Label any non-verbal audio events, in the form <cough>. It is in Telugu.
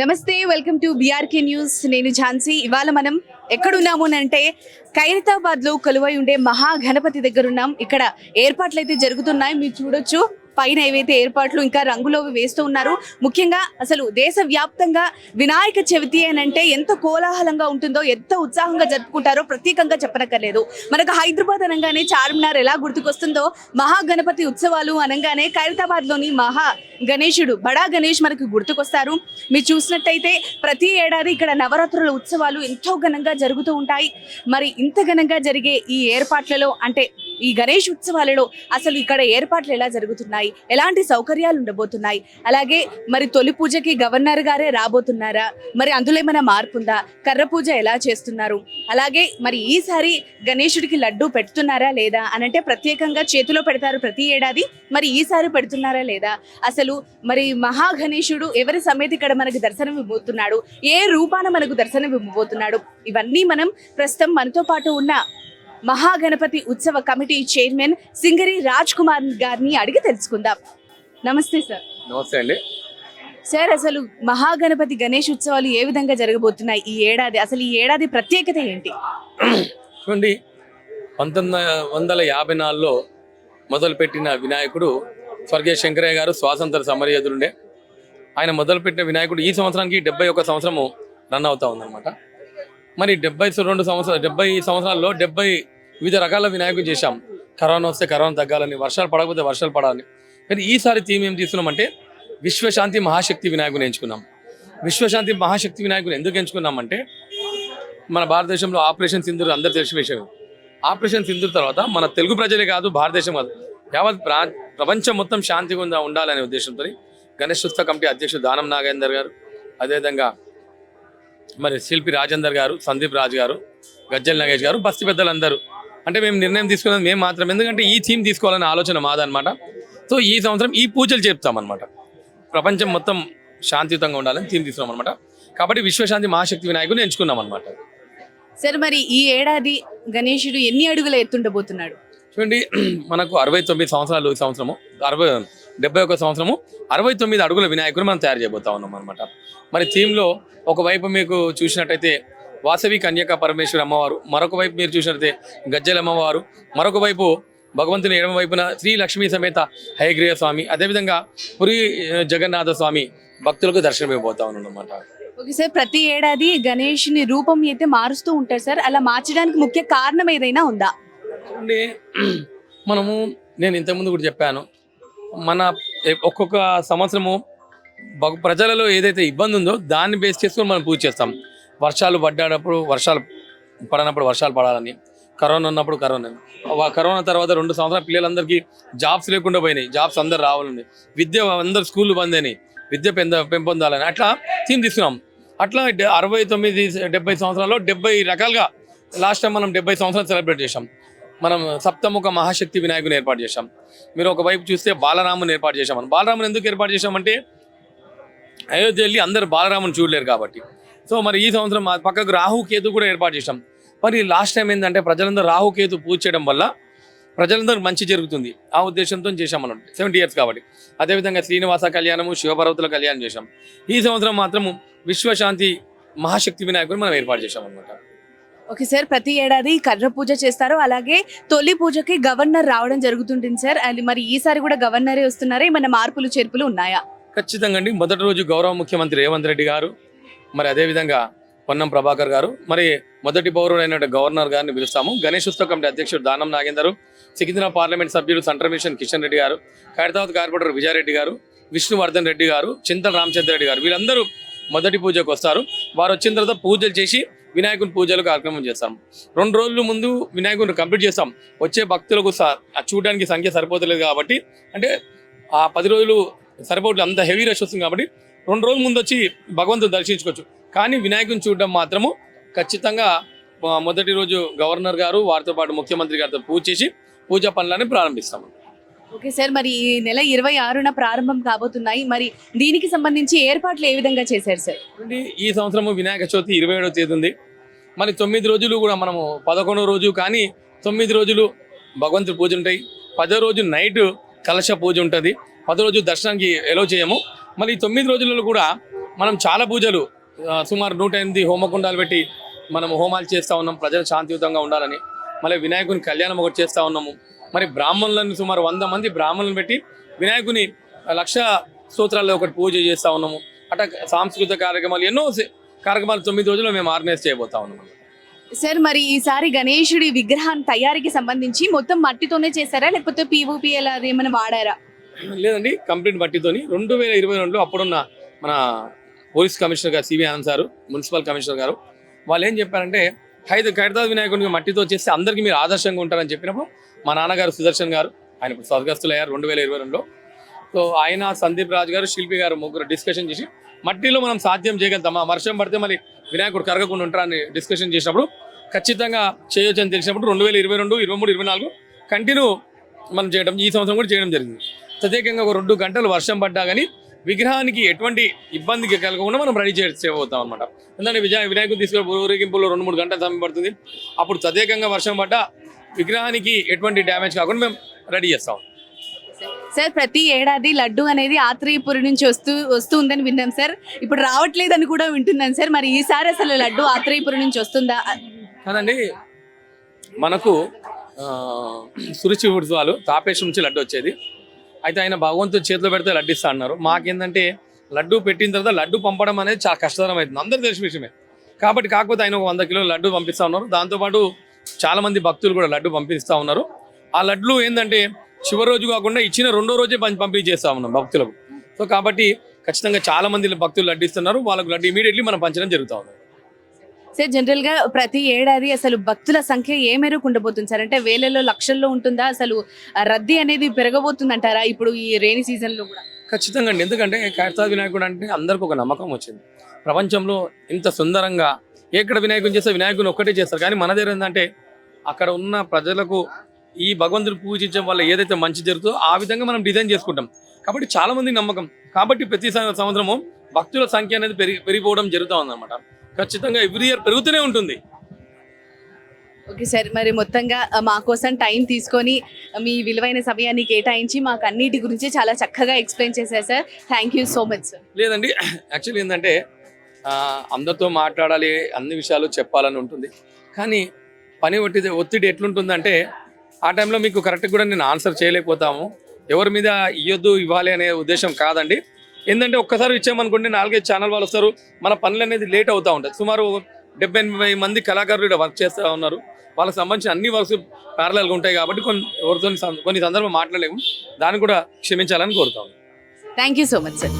నమస్తే వెల్కమ్ టు బీఆర్కే న్యూస్ నేను ఝాన్సీ. ఇవాళ మనం ఎక్కడున్నాము అని అంటే ఖైరతాబాద్లో కొలువై ఉండే మహాగణపతి దగ్గర ఉన్నాం. ఇక్కడ ఏర్పాట్లు అయితే జరుగుతున్నాయి. మీరు చూడొచ్చు. పైన ఏవైతే ఏర్పాట్లు ఇంకా రంగులో వేస్తూ ఉన్నారు ముఖ్యంగా అసలు దేశ వ్యాప్తంగా వినాయక చవితి అని అంటే ఎంత కోలాహలంగా ఉంటుందో ఎంత ఉత్సాహంగా జరుపుకుంటారో ప్రత్యేకంగా చెప్పనక్కర్లేదు. మనకు హైదరాబాద్ అనగానే చార్మినార్ ఎలా గుర్తుకొస్తుందో మహాగణపతి ఉత్సవాలు అనగానే ఖైరతాబాద్లోని మహా గణేశుడు బడా గణేష్ మనకు గుర్తుకొస్తారు. మీరు చూసినట్టయితే ప్రతి ఏడాది ఇక్కడ నవరాత్రుల ఉత్సవాలు ఎంతో ఘనంగా జరుగుతూ ఉంటాయి. మరి ఇంత ఘనంగా జరిగే ఈ ఏర్పాట్లలో అంటే ఈ గణేష్ ఉత్సవాలలో అసలు ఇక్కడ ఏర్పాట్లు ఎలా జరుగుతున్నాయి? ఎలాంటి సౌకర్యాలు ఉండబోతున్నాయి? అలాగే మరి తొలి పూజకి గవర్నర్ గారే రాబోతున్నారా? మరి అందులో ఏమైనా మార్పు ఉందా? కర్ర పూజ ఎలా చేస్తున్నారు? అలాగే మరి ఈసారి గణేషుడికి లడ్డు పెడుతున్నారా లేదా? అనంటే ప్రత్యేకంగా చేతిలో పెడతారు ప్రతి ఏడాది. మరి ఈసారి పెడుతున్నారా లేదా? అసలు మరి మహాగణేశుడు ఎవరి సమేత ఇక్కడ మనకు దర్శనం ఇవ్వబోతున్నాడు? ఏ రూపాన మనకు దర్శనం ఇవ్వబోతున్నాడు? ఇవన్నీ మనం ప్రస్తుతం మనతో పాటు ఉన్న మహాగణపతి ఉత్సవ కమిటీ చైర్మన్ సింగరి రాజ్ కుమార్ గారిని అడిగి తెలుసుకుందాం. నమస్తే సార్. నమస్తే అండి. సార్ అసలు మహాగణపతి గణేష్ ఉత్సవాలు ఏ విధంగా జరగబోతున్నాయి? ఈ ఏడాది అసలు ఈ ఏడాది ప్రత్యేకత ఏంటి? చూడండి పంతొమ్మిది వందల యాభై నాలుగులో మొదలుపెట్టిన వినాయకుడు స్వర్గీయ శంకరయ్య గారు స్వాతంత్ర సమరయోధులుండే. ఆయన మొదలుపెట్టిన వినాయకుడు ఈ సంవత్సరానికి డెబ్బై ఒక సంవత్సరము రన్ అవుతా ఉందన్నమాట. మరి డెబ్బై రెండు సంవత్సరాలు డెబ్బై సంవత్సరాల్లో డెబ్బై వివిధ రకాల వినాయకులు చేశాం. కరోనా వస్తే కరోనా తగ్గాలని వర్షాలు పడకపోతే వర్షాలు పడాలని. కానీ ఈసారి థీమ్ ఏం తీసుకున్నామంటే విశ్వశాంతి మహాశక్తి వినాయకుని ఎంచుకున్నాం. విశ్వశాంతి మహాశక్తి వినాయకుని ఎందుకు ఎంచుకున్నామంటే మన భారతదేశంలో ఆపరేషన్ సింధూర్ అందరు తెలిసిన విషయం ఆపరేషన్ సింధూర్ తర్వాత మన తెలుగు ప్రజలే కాదు భారతదేశం కాదు. యావత్ ప్రా ప్రపంచం మొత్తం శాంతిగా ఉందా ఉండాలనే ఉద్దేశంతో గణేష్ ఉత్సవ కమిటీ అధ్యక్షుడు దానం నాగేందర్ గారు అదేవిధంగా మరి శిల్పి రాజేందర్ గారు సందీప్ రాజు గారు గజ్జల్ నగేష్ గారు బస్తి పెద్దలందరూ. అంటే మేము నిర్ణయం తీసుకున్నది మేము మాత్రం ఎందుకంటే ఈ థీమ్ తీసుకోవాలనే ఆలోచన మాదనమాట సో ఈ సంవత్సరం ఈ పూజలు చెప్తామన్నమాట. ప్రపంచం మొత్తం శాంతియుతంగా ఉండాలని థీమ్ తీసుకున్నాం అనమాట కాబట్టి విశ్వశాంతి మహాశక్తి వినాయకుని ఎంచుకున్నాం అనమాట సార్ మరి ఈ ఏడాది గణేశుడు ఎన్ని అడుగుల ఎత్తుండబోతున్నాడు? చూడండి మనకు అరవై తొమ్మిది సంవత్సరాలు ఈ సంవత్సరము. అరవై డెబ్బై ఒక సంవత్సరము అరవై తొమ్మిది అడుగుల వినాయకుని మనం తయారు చేయబోతా ఉన్నాం అనమాట మరి థీమ్లో ఒకవైపు మీకు చూసినట్టయితే వాసవి కన్యక పరమేశ్వరి అమ్మవారు మరొక వైపు మీరు చూసినట్టయితే గజ్జల అమ్మవారు మరొక వైపు భగవంతుని ఎడమ వైపున శ్రీ లక్ష్మీ సమేత హయగ్రీవ స్వామి అదేవిధంగా పురి జగన్నాథ స్వామి భక్తులకు దర్శనం ఇవ్వబోతా ఉన్నాం అనమాట ఓకే సార్ ప్రతి ఏడాది గణేష్ని రూపం అయితే మారుస్తూ ఉంటారు సార్ అలా మార్చడానికి ముఖ్య కారణం ఏదైనా ఉందా? మనము నేను ఇంతకుముందు కూడా చెప్పాను మన ఒక్కొక్క సంవత్సరము ప్రజలలో ఏదైతే ఇబ్బంది ఉందో దాన్ని బేస్ చేసుకొని మనం పూజ చేస్తాం. వర్షాలు పడ్డప్పుడు వర్షాలు పడనప్పుడు వర్షాలు పడాలని కరోనా ఉన్నప్పుడు కరోనా. కరోనా తర్వాత రెండు సంవత్సరాల పిల్లలందరికీ జాబ్స్ లేకుండా పోయినాయి. జాబ్స్ అందరు రావాలని విద్య అందరు స్కూళ్ళు బంద్ అయినాయి. విద్య పెంద పెంపొందాలని. అట్లా థీమ్ తీసుకున్నాం. అట్లా అరవై తొమ్మిది డెబ్బై సంవత్సరాల్లో డెబ్బై రకాలుగా లాస్ట్ టైం మనం డెబ్బై సంవత్సరాలు సెలబ్రేట్ చేసాం మనం సప్తముఖ మహాశక్తి వినాయకుని ఏర్పాటు చేశాం. మీరు ఒకవైపు చూస్తే బాలరాముని ఏర్పాటు చేశామని బాలరాముని ఎందుకు ఏర్పాటు చేశామంటే అయోధ్య వెళ్ళి అందరు బాలరాముని చూడలేరు కాబట్టి. సో మరి ఈ సంవత్సరం మా పక్కకు రాహు కేతు కూడా ఏర్పాటు చేశాం. మరి లాస్ట్ టైం ఏంటంటే ప్రజలందరూ రాహు కేతు పూజ చేయడం వల్ల ప్రజలందరూ మంచి జరుగుతుంది. ఆ ఉద్దేశంతో చేశాం మనం సెవెంటీ ఇయర్స్ కాబట్టి. అదేవిధంగా శ్రీనివాస కళ్యాణము శివపర్వతుల కళ్యాణం చేశాం. ఈ సంవత్సరం మాత్రము విశ్వశాంతి మహాశక్తి వినాయకుని మనం ఏర్పాటు చేశాం అనమాట ఓకే సార్ ప్రతి ఏడాది కర్ర పూజ చేస్తారు అలాగే తొలి పూజకి గవర్నర్ రావడం జరుగుతుంటుంది సార్. అది మరి ఈసారి కూడా గవర్నరే వస్తున్నారా? ఏమైనా మార్పులు చేర్పులు ఉన్నాయా? ఖచ్చితంగా అండి. మొదటి రోజు గౌరవ ముఖ్యమంత్రి రేవంత్ రెడ్డి గారు మరి అదేవిధంగా పొన్నం ప్రభాకర్ గారు మరి మొదటి పౌరుడైన గవర్నర్ గారిని పిలుస్తాము. గణేష్ ఉత్సవ కమిటీ అధ్యక్షుడు దానం నాగేందర్ సికింద్రాబాద్ పార్లమెంట్ సభ్యుడు సెంట్రల్ మిషన్ కిషన్ రెడ్డి గారు ఖైరతాబాద్ కార్పొరేటర్ విజయారెడ్డి గారు విష్ణువర్ధన్ రెడ్డి గారు చింతల రామచంద్ర రెడ్డి గారు వీళ్ళందరూ మొదటి పూజకు వస్తారు. వారు వచ్చిన తర్వాత పూజలు చేసి వినాయకుని పూజలు కార్యక్రమం చేస్తాం. రెండు రోజుల ముందు వినాయకుని కంప్లీట్ చేస్తాం. వచ్చే భక్తులకు స- చూడడానికి సంఖ్య సరిపోతలేదు కాబట్టి అంటే ఆ పది రోజులు సరిపోతుంది అంత హెవీ రష్ వస్తుంది కాబట్టి రెండు రోజుల ముందు వచ్చి భగవంతుని దర్శించుకోవచ్చు. కానీ వినాయకుని చూడడం మాత్రము ఖచ్చితంగా మొదటి రోజు గవర్నర్ గారు వారితో పాటు ముఖ్యమంత్రి గారితో పూజ చేసి పూజా పనులని ప్రారంభిస్తాము ఓకే సార్ మరి ఈ నెల ఇరవై ఆరున ప్రారంభం కాబోతున్నాయి. మరి దీనికి సంబంధించి ఏర్పాట్లు ఏ విధంగా చేశారు సార్? ఈ సంవత్సరము వినాయక చవితి ఇరవై ఏడవ తేదీ ఉంది. మరి తొమ్మిది రోజులు కూడా మనము పదకొండో రోజు కానీ తొమ్మిది రోజులు భగవంతుడి పూజ ఉంటాయి. పదో రోజు నైట్ కలశ పూజ ఉంటుంది. పదో రోజు దర్శనానికి ఎలో చేయము. మరి ఈ తొమ్మిది రోజులలో కూడా మనం చాలా పూజలు సుమారు నూట ఎనిమిది హోమకుండాలు పెట్టి మనం హోమాలు చేస్తూ ఉన్నాం. ప్రజలు శాంతియుతంగా ఉండాలని. మళ్ళీ వినాయకుని కళ్యాణం ఒకటి చేస్తూ ఉన్నాము. మరి బ్రాహ్మణులను సుమారు వంద మంది బ్రాహ్మణులను పెట్టి వినాయకుని లక్ష స్తోత్రాల్లో ఒకటి పూజ చేస్తూ ఉన్నాము. అట్లా సాంస్కృతిక కార్యక్రమాలు ఎన్నో కార్యక్రమాలు తొమ్మిది రోజులు మేము ఆర్గనైజ్ చేయబోతా ఉన్నాము. సార్ మరి ఈసారి గణేశుడి విగ్రహం తయారీకి సంబంధించి మొత్తం మట్టితోనే చేశారా? లేకపోతే పీఓపీ అలా ఏమైనా వాడారా? లేదండి కంప్లీట్ బట్టితోని రెండు వేల ఇరవై రెండులో అప్పుడున్న మన పోలీస్ కమిషనర్ గారు C V Anand sir municipal commissioner గారు వాళ్ళు ఏం చెప్పారంటే హైద ఖైరతాబాద్ వినాయకుడికి మట్టితో చేస్తే అందరికీ మీరు ఆదర్శంగా ఉంటారని చెప్పినప్పుడు మా నాన్నగారు సుదర్శన్ గారు ఆయన ఇప్పుడు స్వర్గస్థులు అయ్యారు రెండు వేల ఇరవై రెండులో. సో ఆయన సందీప్ రాజు గారు శిల్పి గారు ముగ్గురు డిస్కషన్ చేసి మట్టిలో మనం సాధ్యం చేయగలుగుతామా? వర్షం పడితే మళ్ళీ వినాయకుడు కరగకుండా ఉంటారని డిస్కషన్ చేసినప్పుడు ఖచ్చితంగా చేయొచ్చు అని తెలిసినప్పుడు రెండు వేల ఇరవై రెండు ఇరవై మూడు ఇరవై నాలుగు కంటిన్యూ మనం చేయడం ఈ సంవత్సరం కూడా చేయడం జరిగింది. ప్రత్యేకంగా ఒక రెండు గంటలు వర్షం పడ్డా కానీ విగ్రహానికి ఎటువంటి ఇబ్బందికి కలగకుండా మనం రెడీ చేయబోతాం అనమాట ఎందుకంటే విజయ వినాయకుడు తీసుకుని ఊరేగింపులో రెండు మూడు గంటల సమయం పడుతుంది. అప్పుడు ప్రత్యేకంగా వర్షం పడ్డా విగ్రహానికి ఎటువంటి డ్యామేజ్ కాకుండా మేము రెడీ చేస్తాం. సార్ ప్రతి ఏడాది లడ్డు అనేది ఆత్రేయపురి నుంచి వస్తూ వస్తూ ఉందని విన్నాం సార్. ఇప్పుడు రావట్లేదని కూడా వింటున్నాను సార్. మరి ఈసారి అసలు లడ్డు ఆత్రేయపురి నుంచి వస్తుందా? కాదండి మనకు సురుచి ఉత్సవాలు తాపేశ్వరం నుంచి లడ్డు వచ్చేది. అయితే ఆయన భగవంతుడు చేతిలో పెడితే లడ్డు ఇస్తా అన్నారు. మాకేంటంటే లడ్డు పెట్టిన తర్వాత లడ్డు పంపడం అనేది చాలా కష్టతరం అవుతుంది అందరూ తెలిసిన విషయమే. కాబట్టి కాకపోతే ఆయన ఒక వంద కిలోల లడ్డు పంపిస్తా ఉన్నారు. దాంతోపాటు చాలా మంది భక్తులు కూడా లడ్డు పంపిస్తా ఉన్నారు. ఆ లడ్లు ఏంటంటే చివరి రోజు కాకుండా ఇచ్చిన రెండో రోజే పంపి పంపిణీ చేస్తూ ఉన్నాం భక్తులకు. సో కాబట్టి ఖచ్చితంగా చాలా మంది భక్తులు లడ్డు ఇస్తున్నారు వాళ్ళకు లడ్డు ఇమీడియట్లీ మనం పంచడం జరుగుతూ ఉంది. సార్ జనరల్గా ప్రతి ఏడాది అసలు భక్తుల సంఖ్య ఏ మేరకు ఉండబోతుంది సార్? అంటే వేలలో లక్షల్లో ఉంటుందా? అసలు రద్దీ అనేది పెరగబోతుందంటారా ఇప్పుడు ఈ రేని సీజన్లో కూడా? ఖచ్చితంగా అండి. ఎందుకంటే కైర్తా వినాయకుడు అంటే అందరికి ఒక నమ్మకం వచ్చింది. ప్రపంచంలో ఇంత సుందరంగా ఎక్కడ వినాయకుని చేస్తే వినాయకుని ఒక్కటే చేస్తారు. కానీ మన దగ్గర ఏంటంటే అక్కడ ఉన్న ప్రజలకు ఈ భగవంతుని పూజించడం వల్ల ఏదైతే మంచి జరుగుతుందో ఆ విధంగా మనం డిజైన్ చేసుకుంటాం. కాబట్టి చాలా మంది నమ్మకం. కాబట్టి ప్రతి సంవత్సరము భక్తుల సంఖ్య అనేది పెరిగి పెరిగిపోవడం జరుగుతూ ఉందన్నమాట. ఖచ్చితంగా ఎవ్రీ ఇయర్ పెరుగుతూనే ఉంటుంది. ఓకే సార్ మరి మొత్తంగా మా కోసం టైం తీసుకొని మీ విలువైన సమయాన్ని కేటాయించి మాకు అన్నిటి గురించి చాలా చక్కగా ఎక్స్ప్లెయిన్ చేశారు sir. Thank you so much sir లేదండి <coughs> యాక్చువల్లీ ఏంటంటే అందరితో మాట్లాడాలి అన్ని విషయాలు చెప్పాలని ఉంటుంది. కానీ పని ఒత్తిడి ఒత్తిడి ఎట్లుంటుందంటే ఆ టైంలో మీకు కరెక్ట్ కూడా నేను ఆన్సర్ చేయలేకపోతాము. ఎవరి మీద ఇవ్వద్దు ఇవ్వాలి అనే ఉద్దేశం కాదండి. ఏంటంటే ఒక్కసారి ఇచ్చామనుకోండి నాలుగైదు ఛానల్ వాళ్ళు వస్తారు. మన పనులు అనేది లేట్ అవుతూ ఉంటాయి. సుమారు డెబ్బై ఎనభై మంది కళాకారులు ఇక్కడ వర్క్ చేస్తూ ఉన్నారు. వాళ్ళకి సంబంధించిన అన్ని వర్క్స్ ప్యారలల్గా ఉంటాయి కాబట్టి కొన్ని ఎవరితో కొన్ని సందర్భం మాట్లాడలేము. దాన్ని కూడా క్షమించాలని కోరుతాము thank you so much sir